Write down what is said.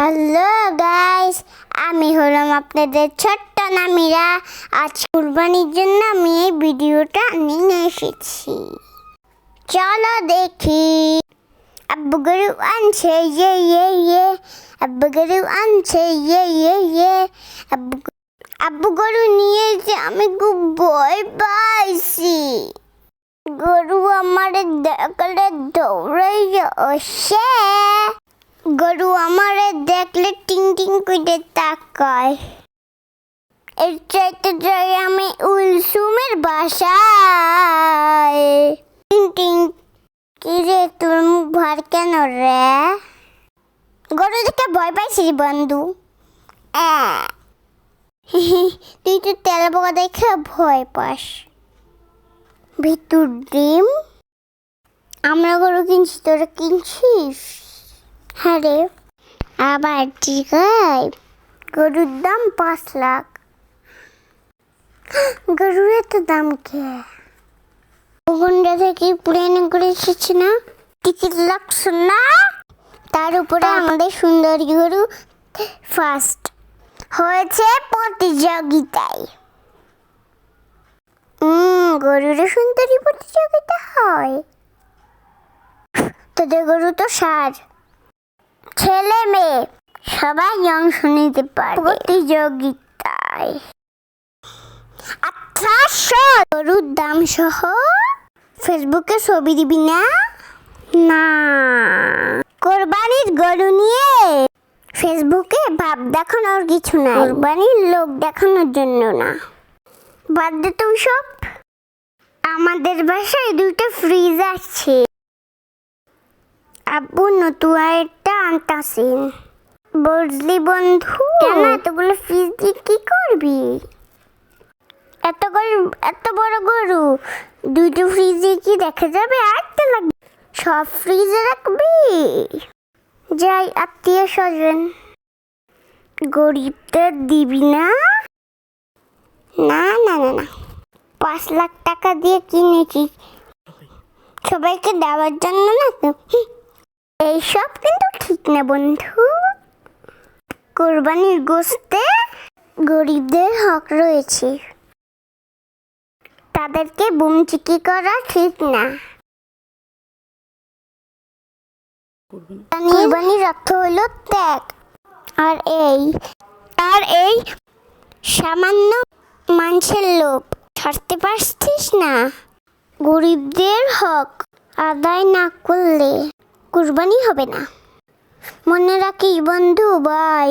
Hello guys আমি হলাম আপনাদের ছোট্ট নামিরা। আজ কুরবানির জন্য আমি এই ভিডিওটা নিয়ে এসেছি। চলো দেখি। আব্বু গরু আনছে ইয়ে ইয়ে ইয়ে। আব্বু গরু আনছে ইয়ে ইয়ে ইয়ে। আব্বু আব্বু গরু নিয়ে যে আমি খুব ভয় পাইছি। গরু আমার দেখলে দৌড়াই আসে গরু আমারে দেখলে টিং টিং করে তাকায়। এর চাইতে যাই আমি উলসুমের বাসায়। টিং টিং কি রে তোর মুখ ভার কেন রে? গরু দেখে ভয় পাইছিস বন্ধু। তুই তো তেল পোকা দেখে ভয় পাস। ভিতর ডিম? আমরা গরু কিনছি, তোরা কিনছিস? হ্যাঁ আবার আছে গরুর দাম পাঁচ লাখ। গরুর এত দাম কে? ওখানটা থেকে প্লেন করে এসেছি না? টিকিট লাগছে না তার উপরে আমাদের সুন্দরী গরু ফার্স্ট হয়েছে প্রতিযোগিতায়। গরুর সুন্দরী প্রতিযোগিতা হয়। তোদের গরু তো সার। ছেলে মেয়ে। সবাই অংশ নিতে পারে। প্রতিযোগিতায়। আঠাশশো গরুর দাম সহ ফেসবুকে ছবি দিবি না? না। কোরবানির গরু নিয়ে ফেসবুকে ভাব দেখানোর কিছু না কোরবানির লোক দেখানোর জন্য না। বাদ দে তো সব। আমাদের বাসায় দুটো ফ্রিজ আছে। আব্বু নতুন আনতাছেন। বুঝলি বন্ধু। কেন এতগুলো ফ্রিজ দিয়ে কি করবি? এত গরু এত বড় গরু দুটো ফ্রিজে কি দেখা যাবে? লাগবে। সব ফ্রিজে রাখবি। যাই আত্মীয় স্বজন। গরিবদের দিবি না? না না না না। পাঁচ লাখ টাকা দিয়ে কিনেছি। সবাইকে দেওয়ার জন্য না এইসব কিন্তু ঠিক না বন্ধু। কোরবানির গোস্তে গরিবদের হক রয়েছে। তাদেরকে বুমচিকি করা ঠিক না। কোরবানির অর্থ হলো ত্যাগ। আর এই আর এই সামান্য মানুষের লোভ ছাড়তে পারছিস না। গরিবদের হক আদায় না করলে কুরবানি হবে না। মনে রাখিস বন্ধু বাই